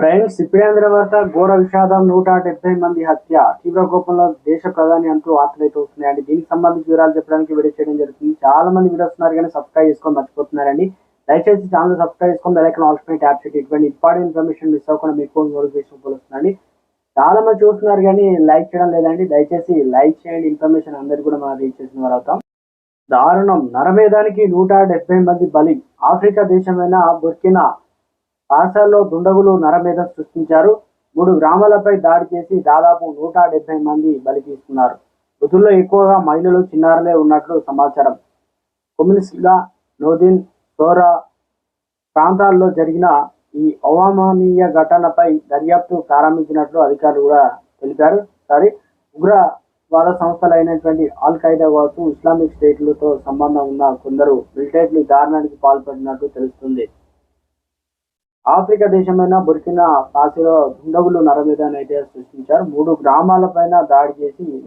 Friends ఇప్పుడేంద్ర వార్త ఘోర విషాదం నూట డెబ్బై మంది హత్య తీవ్ర కోపంలో దేశ ప్రధాని అంటూ వార్తలైతే వస్తున్నాయండి. దీనికి సంబంధించి వివరాలు చెప్పడానికి వీడియో చేయడం జరుగుతుంది. చాలా మంది వీడియో వస్తున్నారు కానీ సబ్స్క్రైబ్ చేసుకొని మర్చిపోతున్నారండి. దయచేసి ఛానల్ సబ్స్క్రైబ్ చేసుకొని బెలైకన్ ఆల్స్పై ట్యాప్ చేసి ఇటువంటి ఇంపార్టెంట్ ఇన్ఫర్మేషన్ మిస్ అవ్వకుండా మీకు నోటిఫికేషన్ వస్తుందండి చాలా మంది చూస్తున్నారు కానీ లైక్ చేయడం లేదండి. దయచేసి లైక్ చేయండి. ఇన్ఫర్మేషన్ అందరికీ కూడా మనం రీచ్ చేసిన వారు అవుతాం. దారుణం. నరమేధానికి నూట డెబ్బై మంది బలి. ఆఫ్రికా దేశమైన బుర్కినా పాసాల్లో దుండగులు నరమేధం సృష్టించారు. మూడు గ్రామాలపై దాడి చేసి దాదాపు నూట డెబ్బై మంది బలి తీసుకున్నారు. మృతుల్లో ఎక్కువగా మహిళలు చిన్నారులే ఉన్నట్లు సమాచారం. కుమిన్స్గా నోదిన్ సోరా ప్రాంతాల్లో జరిగిన ఈ అవామానీయ ఘటనపై దర్యాప్తు ప్రారంభించినట్లు అధికారులు కూడా తెలిపారు. సరే ఉగ్రవాద సంస్థలైనటువంటి ఆల్ ఖైదా కావచ్చు ఇస్లామిక్ స్టేట్లతో సంబంధం ఉన్న కొందరు మిలిటెంట్లు దారుణానికి పాల్పడినట్లు తెలుస్తుంది. ఆఫ్రికా దేశమైన బుర్కినా ఫాసిలో దుండగులు నరమేధాన్ని అయితే సృష్టించారు. మూడు గ్రామాలపైన దాడి చేసి